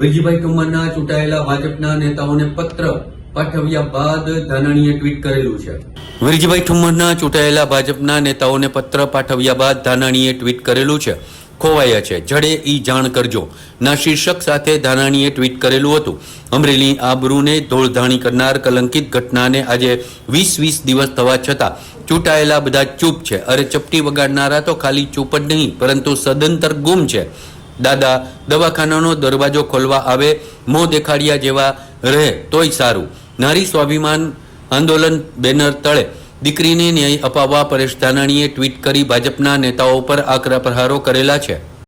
વિરજીભાઈ ઠુમ્મરના ચૂંટાયેલા ભાજપના નેતાઓને પત્ર ચૂંટાયેલા ભાજપના નેતાઓને પત્ર પાઠવ્યા બાદ ધાનાણીએ ટ્વીટ કરેલું છે. ખોવાયા છે. જડે ઈ જાણ કરજો. ના સાથે ધાનાણીએ ટ્વીટ કરેલું હતું. અમરેલી આબરૂને ધોળધાણી કરનાર કલંકિત ઘટનાને આજે વીસ વીસ દિવસ થવા છતાં ચૂંટાયેલા બધા ચૂપ છે. અરે ચપટી વગાડનારા તો ખાલી ચૂપ જ નહીં, પરંતુ સદંતર ગુમ છે. દાદા, દવાખાનાનો દરવાજો ખોલવા આવે, મોં દેખાડ્યા જેવા રહે, તોય સારું. નારી સ્વાભિમાન આંદોલન બેનર તળે. દીકરીને ન્યાય અપાવવા પરેશ ધાનાણીએ ટ્વીટ કરી ભાજપના નેતાઓ પર આકરા પ્રહારો કરેલા છે.